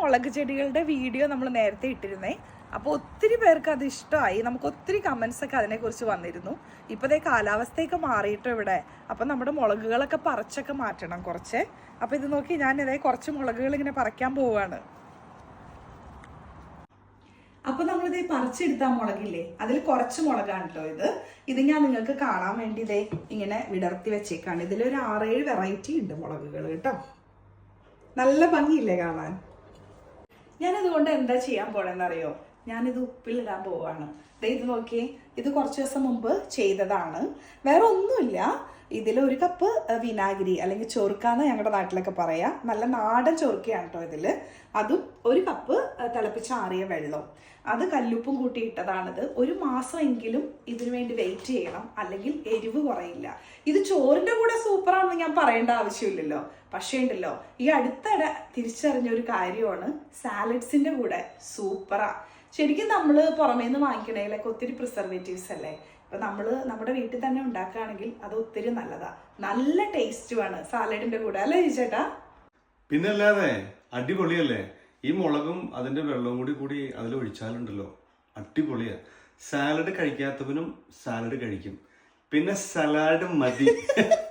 മുളക് ചെടികളുടെ വീഡിയോ നമ്മൾ നേരത്തെ ഇട്ടിരുന്നേ. അപ്പോൾ ഒത്തിരി പേർക്ക് അത് ഇഷ്ടമായി. നമുക്ക് ഒത്തിരി കമൻസ് ഒക്കെ അതിനെക്കുറിച്ച് വന്നിരുന്നു. ഇപ്പോഴത്തെ കാലാവസ്ഥയൊക്കെ മാറിയിട്ടോ ഇവിടെ. അപ്പം നമ്മുടെ മുളകുകളൊക്കെ പറിച്ചൊക്കെ മാറ്റണം കുറച്ച്. അപ്പോൾ ഇത് നോക്കി ഞാൻ ഇതേ കുറച്ച് മുളകുകൾ ഇങ്ങനെ പറിക്കാൻ പോവുകയാണ് അപ്പൊ നമ്മളിത് പറിച്ചെടുത്ത മുളകില്ലേ? അതിൽ കുറച്ച് മുളകാണ് കേട്ടോ ഇത്. ഇത് ഞാൻ നിങ്ങൾക്ക് കാണാൻ വേണ്ടി ഇതേ ഇങ്ങനെ വിടർത്തി വെച്ചേക്കാണ്. ഇതിലൊരു ആറേഴ് വെറൈറ്റി ഉണ്ട് മുളകുകൾ കേട്ടോ. നല്ല ഭംഗിയില്ലേ കാണാൻ? ഞാനതുകൊണ്ട് എന്താ ചെയ്യാൻ പോണെന്നറിയോ? ഞാനിത് ഉപ്പിലിടാൻ ദേ ഇത് നോക്കിയേ ഇത് കുറച്ച് ദിവസം മുമ്പ് ചെയ്തതാണ്. വേറെ ഒന്നുമില്ല. ഇതിൽ ഒരു കപ്പ് വിനാഗിരി അല്ലെങ്കിൽ ചൊറുക്കാന്ന് ഞങ്ങളുടെ നാട്ടിലൊക്കെ പറയാം. നല്ല നാടൻ ചൊറുക്കയാണ് കേട്ടോ ഇതിൽ. അതും ഒരു കപ്പ് തിളപ്പിച്ചാറിയ വെള്ളം. അത് കല്ലുപ്പും കൂട്ടി ഇട്ടതാണിത്. ഒരു മാസമെങ്കിലും ഇതിനു വേണ്ടി വെയിറ്റ് ചെയ്യണം. അല്ലെങ്കിൽ എരിവ് കുറയില്ല. ഇത് ചോറിന്റെ കൂടെ സൂപ്പറാണെന്ന് ഞാൻ പറയേണ്ട ആവശ്യമില്ലല്ലോ. പക്ഷേ ഉണ്ടല്ലോ ഈ അടുത്തിടെ തിരിച്ചറിഞ്ഞ ഒരു കാര്യമാണ്. സാലഡ്സിന്റെ കൂടെ സൂപ്പറാ. ശരിക്കും നമ്മൾ പുറമേ നിന്ന് വാങ്ങിക്കണേലൊക്കെ ഒത്തിരി പ്രിസർവേറ്റീവ്സ് അല്ലേ? അപ്പം നമ്മൾ നമ്മുടെ വീട്ടിൽ തന്നെ ഉണ്ടാക്കുകയാണെങ്കിൽ അത് ഒത്തിരി നല്ലതാണ് നല്ല ടേസ്റ്റുമാണ് സാലഡിന്റെ കൂടെ അല്ലേ ചേട്ടാ? പിന്നല്ലാതെ അടിപൊളിയല്ലേ? ഈ മുളകും അതിന്റെ വെള്ളവും കൂടി കൂടി അതിൽ ഒഴിച്ചാലുണ്ടല്ലോ. അടിപൊളിയാണ് സാലഡ് കഴിക്കാത്തവനും സാലഡ് കഴിക്കും. പിന്നെ സലാഡ് മതി.